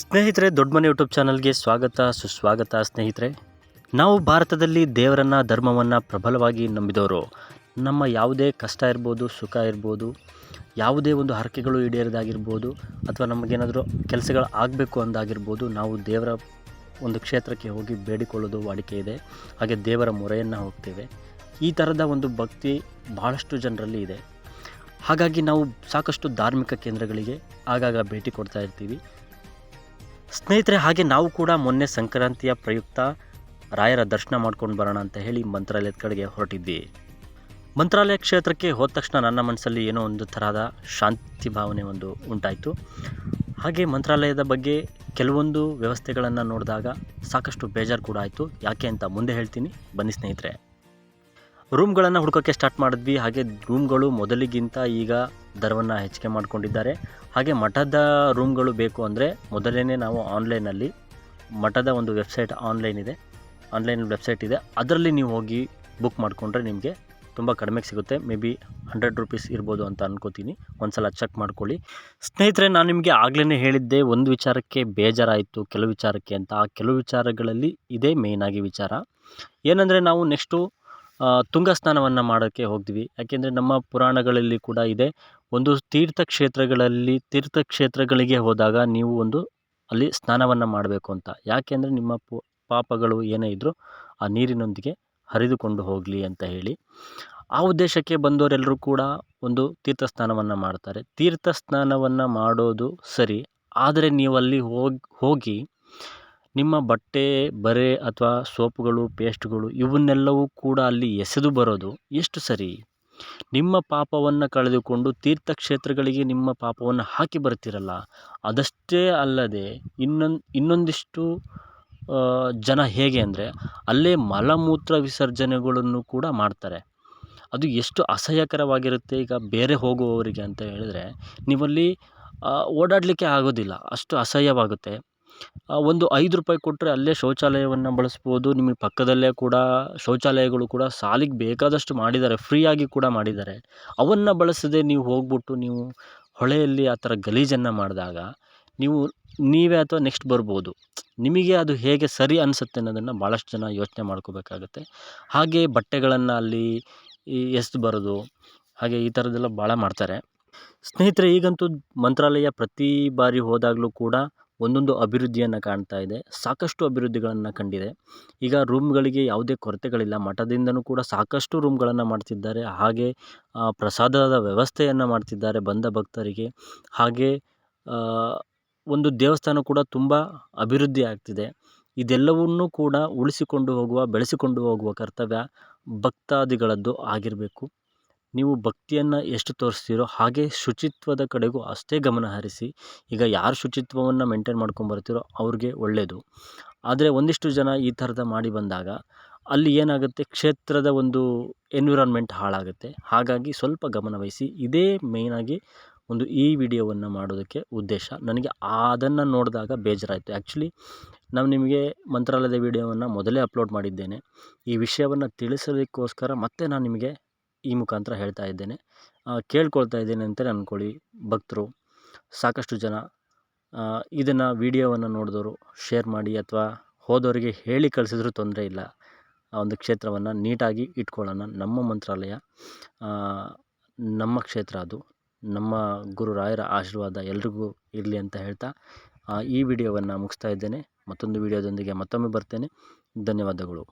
ಸ್ನೇಹಿತರೆ, ದೊಡ್ಡ ಮನೆ ಯೂಟ್ಯೂಬ್ ಚಾನಲ್ಗೆ ಸ್ವಾಗತ, ಸುಸ್ವಾಗತ ಸ್ನೇಹಿತರೆ. ನಾವು ಭಾರತದಲ್ಲಿ ದೇವರನ್ನು, ಧರ್ಮವನ್ನು ಪ್ರಬಲವಾಗಿ ನಂಬಿದವರು. ನಮ್ಮ ಯಾವುದೇ ಕಷ್ಟ ಇರ್ಬೋದು, ಸುಖ ಇರ್ಬೋದು, ಯಾವುದೇ ಒಂದು ಹರಕೆಗಳು ಈಡೇರದಾಗಿರ್ಬೋದು, ಅಥವಾ ನಮಗೇನಾದರೂ ಕೆಲಸಗಳು ಆಗಬೇಕು ಅಂದಾಗಿರ್ಬೋದು, ನಾವು ದೇವರ ಒಂದು ಕ್ಷೇತ್ರಕ್ಕೆ ಹೋಗಿ ಬೇಡಿಕೊಳ್ಳೋದು ವಾಡಿಕೆ ಇದೆ. ಹಾಗೆ ದೇವರ ಮೊರೆಯನ್ನು ಹೋಗ್ತೇವೆ. ಈ ಥರದ ಒಂದು ಭಕ್ತಿ ಭಾಳಷ್ಟು ಜನರಲ್ಲಿ ಇದೆ. ಹಾಗಾಗಿ ನಾವು ಸಾಕಷ್ಟು ಧಾರ್ಮಿಕ ಕೇಂದ್ರಗಳಿಗೆ ಆಗಾಗ ಭೇಟಿ ಕೊಡ್ತಾ ಇರ್ತೀವಿ. ಸ್ನೇಹಿತರೆ, ಹಾಗೆ ನಾವು ಕೂಡ ಮೊನ್ನೆ ಸಂಕ್ರಾಂತಿಯ ಪ್ರಯುಕ್ತ ರಾಯರ ದರ್ಶನ ಮಾಡ್ಕೊಂಡು ಬರೋಣ ಅಂತ ಹೇಳಿ ಮಂತ್ರಾಲಯದ ಕಡೆಗೆ ಹೊರಟಿದ್ವಿ. ಮಂತ್ರಾಲಯ ಕ್ಷೇತ್ರಕ್ಕೆ ಹೋದ ತಕ್ಷಣ ನನ್ನ ಮನಸ್ಸಲ್ಲಿ ಏನೋ ಒಂದು ಥರದ ಶಾಂತಿ ಭಾವನೆ ಒಂದು ಉಂಟಾಯಿತು. ಹಾಗೆ ಮಂತ್ರಾಲಯದ ಬಗ್ಗೆ ಕೆಲವೊಂದು ವ್ಯವಸ್ಥೆಗಳನ್ನು ನೋಡಿದಾಗ ಸಾಕಷ್ಟು ಬೇಜಾರು ಕೂಡ ಆಯಿತು. ಯಾಕೆ ಅಂತ ಮುಂದೆ ಹೇಳ್ತೀನಿ. ಬನ್ನಿ ಸ್ನೇಹಿತರೆ. ರೂಮ್ಗಳನ್ನು ಹುಡುಕೋಕ್ಕೆ ಸ್ಟಾರ್ಟ್ ಮಾಡಿದ್ವಿ. ಹಾಗೆ ರೂಮ್ಗಳು ಮೊದಲಿಗಿಂತ ಈಗ ದರವನ್ನು ಹೆಚ್ಚಿಗೆ ಮಾಡಿಕೊಂಡಿದ್ದಾರೆ. ಹಾಗೆ ಮಠದ ರೂಮ್ಗಳು ಬೇಕು ಅಂದರೆ ಮೊದಲೇ ನಾವು ಆನ್ಲೈನಲ್ಲಿ ಮಠದ ಒಂದು ವೆಬ್ಸೈಟ್ ಆನ್ಲೈನ್ ಇದೆ. ಆನ್ಲೈನ್ ವೆಬ್ಸೈಟ್ ಇದೆ. ಅದರಲ್ಲಿ ನೀವು ಹೋಗಿ ಬುಕ್ ಮಾಡಿಕೊಂಡ್ರೆ ನಿಮಗೆ ತುಂಬ ಕಡಿಮೆಗೆ ಸಿಗುತ್ತೆ. ಮೇ ಬಿ ಹಂಡ್ರೆಡ್ ರುಪೀಸ್ ಇರ್ಬೋದು ಅಂತ ಅನ್ಕೋತೀನಿ. ಒಂದು ಸಲ ಚೆಕ್ ಮಾಡ್ಕೊಳ್ಳಿ. ಸ್ನೇಹಿತರೆ, ನಾನು ನಿಮಗೆ ಆಗಲೇ ಹೇಳಿದ್ದೆ, ಒಂದು ವಿಚಾರಕ್ಕೆ ಬೇಜಾರಾಯಿತು, ಕೆಲವು ವಿಚಾರಕ್ಕೆ ಅಂತ. ಆ ಕೆಲವು ವಿಚಾರಗಳಲ್ಲಿ ಇದೇ ಮೇಯ್ನಾಗಿ ವಿಚಾರ. ಏನಂದರೆ ನಾವು ನೆಕ್ಸ್ಟು ತುಂಗ ಸ್ನಾನವನ್ನು ಮಾಡೋಕ್ಕೆ ಹೋಗ್ತೀವಿ. ಯಾಕೆಂದರೆ ನಮ್ಮ ಪುರಾಣಗಳಲ್ಲಿ ಕೂಡ ಇದೆ. ಒಂದು ತೀರ್ಥಕ್ಷೇತ್ರಗಳಲ್ಲಿ, ತೀರ್ಥಕ್ಷೇತ್ರಗಳಿಗೆ ಹೋದಾಗ ನೀವು ಒಂದು ಅಲ್ಲಿ ಸ್ನಾನವನ್ನು ಮಾಡಬೇಕು ಅಂತ. ಯಾಕೆಂದರೆ ನಿಮ್ಮ ಪು, ಪಾಪಗಳು ಏನೇ ಇದ್ದರೂ ಆ ನೀರಿನೊಂದಿಗೆ ಹರಿದುಕೊಂಡು ಹೋಗಲಿ ಅಂತ ಹೇಳಿ. ಆ ಉದ್ದೇಶಕ್ಕೆ ಬಂದವರೆಲ್ಲರೂ ಕೂಡ ಒಂದು ತೀರ್ಥ ಸ್ನಾನವನ್ನು ಮಾಡ್ತಾರೆ. ತೀರ್ಥ ಸ್ನಾನವನ್ನು ಮಾಡೋದು ಸರಿ. ಆದರೆ ನೀವು ಅಲ್ಲಿ ಹೋಗಿ ಹೋಗಿ ನಿಮ್ಮ ಬಟ್ಟೆ, ಬರೆ ಅಥವಾ ಸೋಪುಗಳು, ಪೇಸ್ಟ್ಗಳು ಇವನ್ನೆಲ್ಲವೂ ಕೂಡ ಅಲ್ಲಿ ಎಸೆದು ಬರೋದು ಎಷ್ಟು ಸರಿ? ನಿಮ್ಮ ಪಾಪವನ್ನು ಕಳೆದುಕೊಂಡು ತೀರ್ಥಕ್ಷೇತ್ರಗಳಿಗೆ ನಿಮ್ಮ ಪಾಪವನ್ನು ಹಾಕಿ ಬರ್ತೀರಲ್ಲ, ಅದಷ್ಟೇ ಅಲ್ಲದೆ ಇನ್ನೊಂದು ಇನ್ನೊಂದಿಷ್ಟು ಜನ ಹೇಗೆ ಅಂದರೆ ಅಲ್ಲೇ ಮಲಮೂತ್ರ ವಿಸರ್ಜನೆಗಳನ್ನು ಕೂಡ ಮಾಡ್ತಾರೆ. ಅದು ಎಷ್ಟು ಅಸಹ್ಯಕರವಾಗಿರುತ್ತೆ ಈಗ ಬೇರೆ ಹೋಗುವವರಿಗೆ ಅಂತ ಹೇಳಿದರೆ, ನೀವಲ್ಲಿ ಓಡಾಡಲಿಕ್ಕೆ ಆಗೋದಿಲ್ಲ, ಅಷ್ಟು ಅಸಹ್ಯವಾಗುತ್ತೆ. ಒಂದು ಐದು ರೂಪಾಯಿ ಕೊಟ್ಟರೆ ಅಲ್ಲೇ ಶೌಚಾಲಯವನ್ನು ಬಳಸ್ಬೋದು. ನಿಮಗೆ ಪಕ್ಕದಲ್ಲೇ ಕೂಡ ಶೌಚಾಲಯಗಳು ಕೂಡ ಸಾಲಿಗೆ ಬೇಕಾದಷ್ಟು ಮಾಡಿದ್ದಾರೆ. ಫ್ರೀಯಾಗಿ ಕೂಡ ಮಾಡಿದ್ದಾರೆ. ಅವನ್ನು ಬಳಸದೆ ನೀವು ಹೋಗ್ಬಿಟ್ಟು ನೀವು ಹೊಳೆಯಲ್ಲಿ ಆ ಥರ ಗಲೀಜನ್ನು ಮಾಡಿದಾಗ ನೀವು, ನೀವೇ ಅಥವಾ ನೆಕ್ಸ್ಟ್ ಬರ್ಬೋದು. ನಿಮಗೆ ಅದು ಹೇಗೆ ಸರಿ ಅನಿಸುತ್ತೆ ಅನ್ನೋದನ್ನು ಭಾಳಷ್ಟು ಜನ ಯೋಚನೆ ಮಾಡ್ಕೋಬೇಕಾಗತ್ತೆ. ಹಾಗೆ ಬಟ್ಟೆಗಳನ್ನು ಅಲ್ಲಿ ಈ ಎಸ್ದು ಬರೋದು, ಹಾಗೆ ಈ ಥರದ್ದೆಲ್ಲ ಭಾಳ ಮಾಡ್ತಾರೆ. ಸ್ನೇಹಿತರೆ, ಈಗಂತೂ ಮಂತ್ರಾಲಯ ಪ್ರತಿ ಬಾರಿ ಹೋದಾಗಲೂ ಕೂಡ ಒಂದೊಂದು ಅಭಿವೃದ್ಧಿಯನ್ನು ಕಾಣ್ತಾ ಇದೆ. ಸಾಕಷ್ಟು ಅಭಿವೃದ್ಧಿಗಳನ್ನು ಕಂಡಿದೆ. ಈಗ ರೂಮ್ಗಳಿಗೆ ಯಾವುದೇ ಕೊರತೆಗಳಿಲ್ಲ. ಮಠದಿಂದನೂ ಕೂಡ ಸಾಕಷ್ಟು ರೂಮ್ಗಳನ್ನು ಮಾಡ್ತಿದ್ದಾರೆ. ಹಾಗೆ ಪ್ರಸಾದದ ವ್ಯವಸ್ಥೆಯನ್ನು ಮಾಡ್ತಿದ್ದಾರೆ ಬಂದ ಭಕ್ತರಿಗೆ. ಹಾಗೆ ಒಂದು ದೇವಸ್ಥಾನ ಕೂಡ ತುಂಬ ಅಭಿವೃದ್ಧಿ ಆಗ್ತಿದೆ. ಇದೆಲ್ಲವನ್ನೂ ಕೂಡ ಉಳಿಸಿಕೊಂಡು ಹೋಗುವ, ಬೆಳೆಸಿಕೊಂಡು ಹೋಗುವ ಕರ್ತವ್ಯ ಭಕ್ತಾದಿಗಳದ್ದು ಆಗಿರಬೇಕು. ನೀವು ಭಕ್ತಿಯನ್ನು ಎಷ್ಟು ತೋರಿಸ್ತೀರೋ ಹಾಗೆ ಶುಚಿತ್ವದ ಕಡೆಗೂ ಅಷ್ಟೇ ಗಮನ ಹರಿಸಿ, ಈಗ ಯಾರು ಶುಚಿತ್ವವನ್ನು ಮೇಂಟೈನ್ ಮಾಡ್ಕೊಂಬರ್ತೀರೋ ಅವ್ರಿಗೆ ಒಳ್ಳೆಯದು ಆದರೆ ಒಂದಿಷ್ಟು ಜನ ಈ ಥರದ ಮಾಡಿ ಬಂದಾಗ ಅಲ್ಲಿ ಏನಾಗುತ್ತೆ, ಕ್ಷೇತ್ರದ ಒಂದು ಎನ್ವಿರಾನ್ಮೆಂಟ್ ಹಾಳಾಗುತ್ತೆ. ಹಾಗಾಗಿ ಸ್ವಲ್ಪ ಗಮನವಹಿಸಿ ಇದೇ ಮೇಯ್ನಾಗಿ ಒಂದು ಈ ವಿಡಿಯೋವನ್ನು ಮಾಡೋದಕ್ಕೆ ಉದ್ದೇಶ. ನನಗೆ ಅದನ್ನು ನೋಡಿದಾಗ ಬೇಜಾರಾಯಿತು. ಆ್ಯಕ್ಚುಲಿ ನಾವು ನಿಮಗೆ ಮಂತ್ರಾಲಯದ ವಿಡಿಯೋವನ್ನು ಮೊದಲೇ ಅಪ್ಲೋಡ್ ಮಾಡಿದ್ದೇನೆ. ಈ ವಿಷಯವನ್ನು ತಿಳಿಸೋದಕ್ಕೋಸ್ಕರ ಮತ್ತೆ ನಾನು ನಿಮಗೆ ಈ ಮುಖಾಂತರ ಹೇಳ್ತಾ ಇದ್ದೇನೆ. ಕೇಳ್ಕೊಳ್ತಾ ಇದ್ದೇನೆ ಅಂತಲೇ ಅಂದ್ಕೊಳ್ಳಿ ಭಕ್ತರು. ಸಾಕಷ್ಟು ಜನ ಇದನ್ನು ವಿಡಿಯೋವನ್ನು ನೋಡಿದವರು ಶೇರ್ ಮಾಡಿ ಅಥವಾ ಹೋದವರಿಗೆ ಹೇಳಿ ಕಳಿಸಿದ್ರೂ ತೊಂದರೆ ಇಲ್ಲ. ಆ ಒಂದು ಕ್ಷೇತ್ರವನ್ನು ನೀಟಾಗಿ ಇಟ್ಕೊಳ್ಳೋಣ. ನಮ್ಮ ಮಂತ್ರಾಲಯ ನಮ್ಮ ಕ್ಷೇತ್ರ ಅದು. ನಮ್ಮ ಗುರು ರಾಯರ ಆಶೀರ್ವಾದ ಎಲ್ರಿಗೂ ಇರಲಿ ಅಂತ ಹೇಳ್ತಾ ಈ ವಿಡಿಯೋವನ್ನು ಮುಗಿಸ್ತಾ ಇದ್ದೇನೆ. ಮತ್ತೊಂದು ವಿಡಿಯೋದೊಂದಿಗೆ ಮತ್ತೊಮ್ಮೆ ಬರ್ತೇನೆ. ಧನ್ಯವಾದಗಳು.